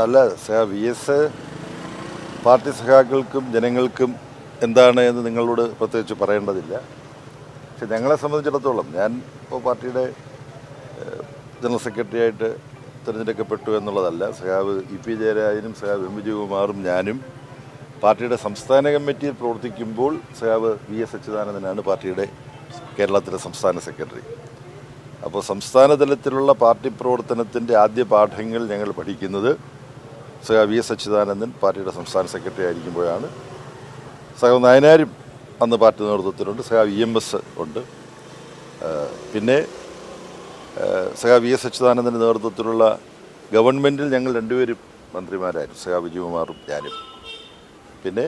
അല്ല V S party സഖാക്കൾക്കും ജനങ്ങൾക്കും എന്താണ് എന്ന് നിങ്ങളോട് പ്രത്യേകിച്ച് പറയേണ്ടതില്ല. പക്ഷെ ഞങ്ങളെ സംബന്ധിച്ചിടത്തോളം ഞാൻ ഇപ്പോൾ പാർട്ടിയുടെ ജനറൽ സെക്രട്ടറി ആയിട്ട് തിരഞ്ഞെടുക്കപ്പെട്ടു എന്നുള്ളതല്ല. സഖാവ് ഇ പി ജയരാജനും സഖാവ് എം വിജയകുമാറും ഞാനും പാർട്ടിയുടെ സംസ്ഥാന കമ്മിറ്റിയിൽ പ്രവർത്തിക്കുമ്പോൾ സഖാവ് വി എസ് അച്യുതാനന്ദനാണ് പാർട്ടിയുടെ കേരളത്തിലെ സംസ്ഥാന സെക്രട്ടറി. അപ്പോൾ സംസ്ഥാന തലത്തിലുള്ള പാർട്ടി പ്രവർത്തനത്തിന്റെ ആദ്യ പാഠങ്ങൾ ഞങ്ങൾ പഠിക്കുന്നത് സഖാവ് വി എസ് അച്യുതാനന്ദൻ പാർട്ടിയുടെ സംസ്ഥാന സെക്രട്ടറി ആയിരിക്കുമ്പോഴാണ്. സഹ നയനാരും അന്ന് പാർട്ടി നേതൃത്വത്തിലുണ്ട് സഹ ഇ എം എസ് ഉണ്ട്. പിന്നെ സഹ വി എസ് അച്യുതാനന്ദന്റെ നേതൃത്വത്തിലുള്ള ഗവൺമെന്റിൽ ഞങ്ങൾ രണ്ടുപേരും മന്ത്രിമാരായിരുന്നു സഹ വിജയകുമാറും ഞാനും. പിന്നെ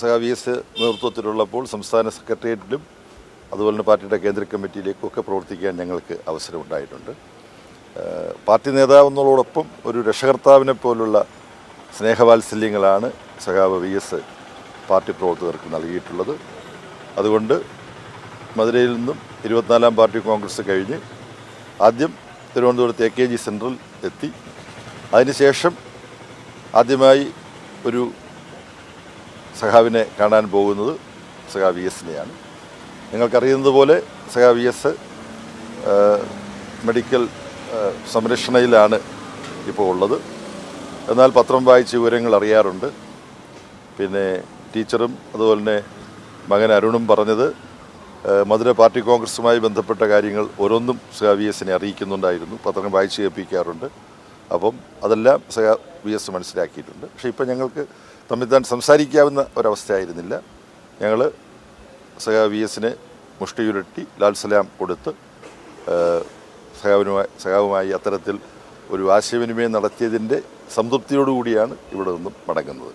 സഹ വി എസ് നേതൃത്വത്തിലുള്ളപ്പോൾ സംസ്ഥാന സെക്രട്ടേറിയറ്റിലും അതുപോലെ തന്നെ പാർട്ടിയുടെ കേന്ദ്ര കമ്മിറ്റിയിലേക്കും ഒക്കെ പ്രവർത്തിക്കാൻ ഞങ്ങൾക്ക് അവസരമുണ്ടായിട്ടുണ്ട്. പാർട്ടി നേതാവെന്നതോടൊപ്പം ഒരു രക്ഷകർത്താവിനെ പോലുള്ള സ്നേഹവാത്സല്യങ്ങളാണ് സഖാവ് വി എസ് പാർട്ടി പ്രവർത്തകർക്ക് നൽകിയിട്ടുള്ളത്. അതുകൊണ്ട് മധുരയിൽ നിന്നും ഇരുപത്തിനാലാം പാർട്ടി കോൺഗ്രസ് കഴിഞ്ഞ് ആദ്യം തിരുവനന്തപുരത്ത് എ കെ ജി സെൻട്രൽ എത്തി. അതിനുശേഷം ആദ്യമായി ഒരു സഖാവിനെ കാണാൻ പോകുന്നത് സഖാ വി എസിനെയാണ്. നിങ്ങൾക്കറിയുന്നത് പോലെ സഖാ വി എസ് മെഡിക്കൽ സംരക്ഷണയിലാണ് ഇപ്പോൾ ഉള്ളത്. എന്നാൽ പത്രം വായിച്ച് വിവരങ്ങൾ അറിയാറുണ്ട്. പിന്നെ ടീച്ചറും അതുപോലെ തന്നെ മകൻ അരുണും പറഞ്ഞത് മധുര പാർട്ടി കോൺഗ്രസുമായി ബന്ധപ്പെട്ട കാര്യങ്ങൾ ഓരോന്നും സഖാ വി എസിനെ അറിയിക്കുന്നുണ്ടായിരുന്നു. പത്രം വായിച്ച് കേൾപ്പിക്കാറുണ്ട്. അപ്പം അതെല്ലാം സഹാ വി എസ് മനസ്സിലാക്കിയിട്ടുണ്ട്. പക്ഷെ ഇപ്പം ഞങ്ങൾക്ക് തമ്മിൽ താൻ സംസാരിക്കാവുന്ന ഒരവസ്ഥയായിരുന്നില്ല. ഞങ്ങൾ സഹാ വി എസിനെ മുഷ്ടിയുരട്ടി ലാൽസലാം കൊടുത്ത് ആ, സഹാവുമായി അത്തരത്തിൽ ഒരു ആശയവിനിമയം നടത്തിയതിന്റെ സംതൃപ്തിയോടുകൂടിയാണ് ഇവിടെ നിന്നും മടങ്ങുന്നത്.